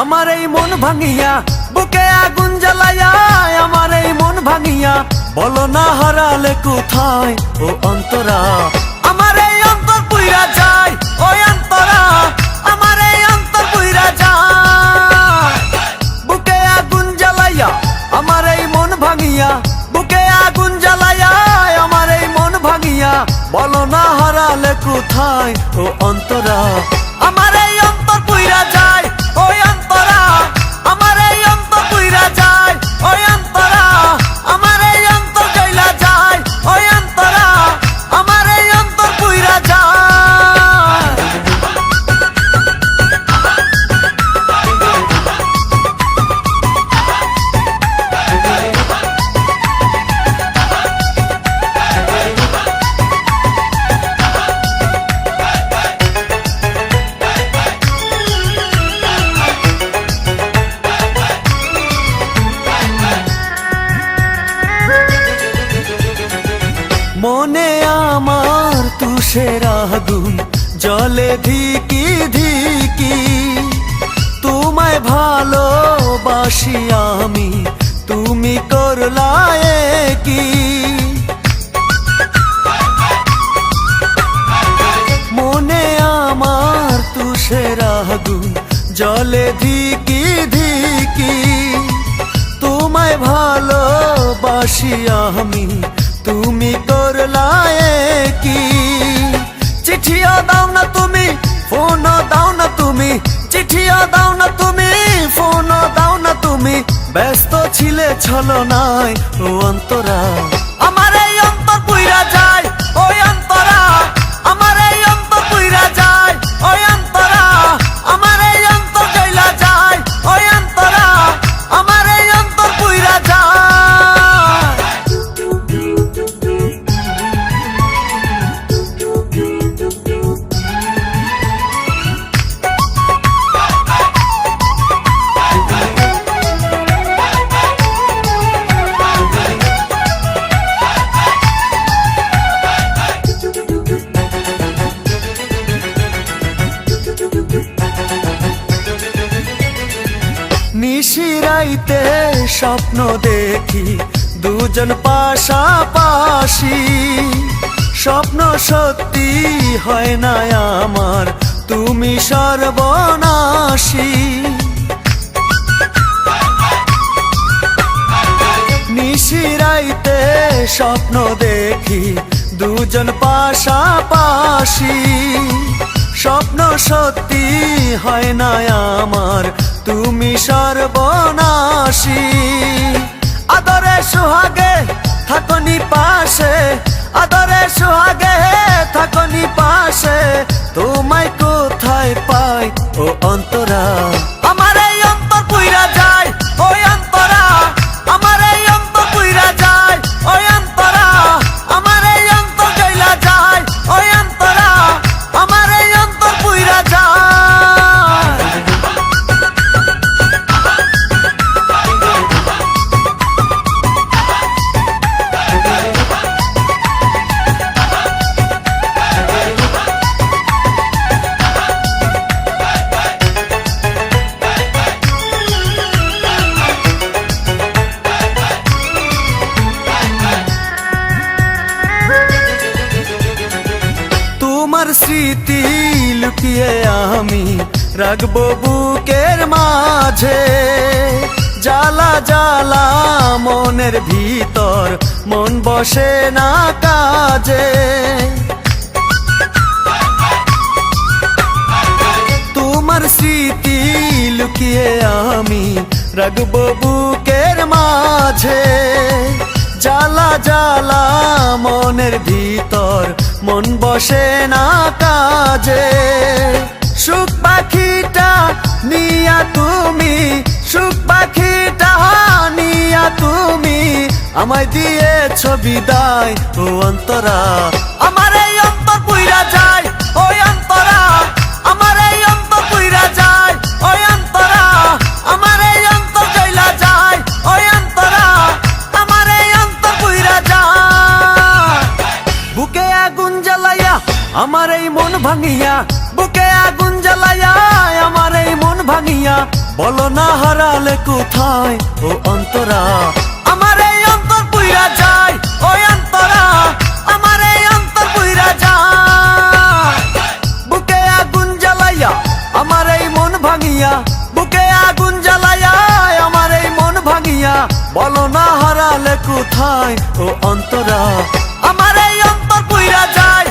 আমার এই মন ভাঙিয়া, বুকে আগুন জ্বালাইয়া আমার এই মন ভাঙিয়া, বলো না হারালে কোথায় ও অন্তরা? আমার এই অন্তর পুইরা যায় ওই অন্তরা। আমার এই অন্তর পুইরা যায়। বুকে আগুন জ্বালাইয়া আমার এই মন ভাঙিয়া, বুকে আগুন জ্বালাইয়া আমার এই মন ভাঙিয়া, বলো না হারালে কোথায় ও অন্তরা? তুষের আগুন জলে ধিকি ধিকি তোমায় ভালোবাসি আমি, তুমি করলায় কি মনে আমার তুষের আগুন জলে ধিকি ধিকি তোমায় ভালোবাসি আমি, তুমি করলায় কি চিঠিও দাও না তুমি, ফোনও দাও না তুমি, চিঠিও দাও না তুমি, ফোনও দাও না তুমি, ব্যস্ত ছিলে ছলো নাই নিশিরাইতে স্বপ্ন দেখি, দুজন পাশাপাশি। স্বপ্ন সত্যি হয় না আমার, তুমি সর্বনাশী। নিশিরাইতে স্বপ্ন দেখি, দুজন পাশাপাশি। স্বপ্ন সত্যি হয় না আমার। তুমি সর্বনাশী। আদরে সোহাগে থাকনি পাশে। আদরে সোহাগে থাকনি পাশে। তোমায় কোথায় পাই ও অন্তরা? স্মৃতি লুকিয়ে আমি রাখব বুকের মাঝে। জ্বালা জ্বালা মনের ভিতর, মন বসে না কাজে। তোমার স্মৃতি লুকিয়ে আমি রাখব বুকের মাঝে। জ্বালা জ্বালা মনের ভিতর, মন বসে না কাজে। সুখ পাখিটা নিয়া তুমি, সুখ পাখিটা নিয়া তুমি, আমায় দিয়েছ বিদায় ও অন্তরা। আমার আগুন জ্বালাইয়া, আমার এই মন ভাঙিয়া। বুকে আগুন জ্বালাইয়া, আমার এই মন ভাঙিয়া। বলো না হারালে কোথায় ও অন্তরা? আমার এই অন্তর পুইরা যায় ওই অন্তরা। আমার এই অন্তর পুইরা যায়। বুকে আগুন জ্বালাইয়া, আমার এই মন ভাঙিয়া। বুকে আগুন জ্বালাইয়া, আমার এই মন ভাঙিয়া। বলো না হারালে কোথায় ও অন্তরা? আমার রাজা